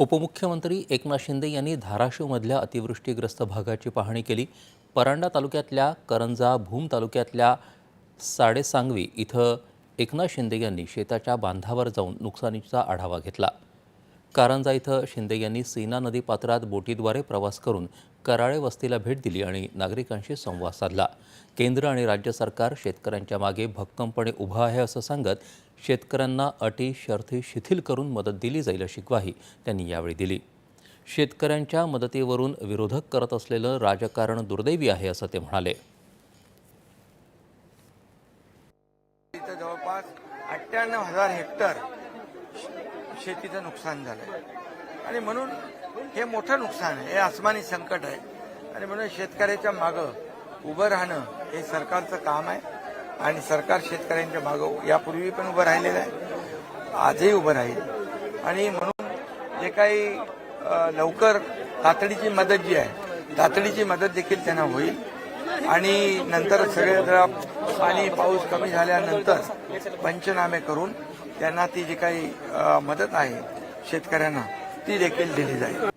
उपमुख्यमंत्री एकनाथ शिंदे यांनी धाराशिवमधल्या अतिवृष्टीग्रस्त भागाची पाहणी केली. परांडा तालुक्यातल्या करंजा भूम तालुक्यातल्या साडेसांगवी इथं एकनाथ शिंदे यांनी शेताच्या बांधावर जाऊन नुकसानीचा आढावा घेतला. कारंजा इथं शिंदे यांनी सीना नदी पात्रात बोटीद्वारे प्रवास करून कराळे वस्तीला भेट दिली आणि नागरिकांशी संवाद साधला. केंद्र आणि राज्य सरकार शेतकऱ्यांच्या मागे भक्कमपणे उभं आहे असं सांगत शेतकऱ्यांना अटी शर्थी शिथिल करून मदत दिली जाईल अशी ग्वाही त्यांनी यावेळी दिली. शेतकऱ्यांच्या मदतीवरून विरोधक करत असलेलं राजकारण दुर्दैवी आहे असं ते म्हणाले. इथं जवळपास अठ्ठ्याण्णव हजार हेक्टर शेतीचं नुकसान झालंय. आणि म्हणून हे मोठं नुकसान आहे हे आसमानी संकट आहे. आणि म्हणून शेतकऱ्याच्या मागं उभं राहणं हे सरकारचं काम आहे. आणि सरकार शेतकऱ्यांच्या मागं यापूर्वी पण उभं राहिलेलं आहे. आजही उभं राहील. आणि म्हणून जे काही लवकर तातडीची मदत जी आहे तातडीची मदत देखील त्यांना होईल. आणि नंतर सगळे जरा पाणी पाऊस कमी झाल्यानंतर पंचनामे करून त्यांना ती जी काही मदत आहे शेतकऱ्यांना ती देखील दिली जाईल.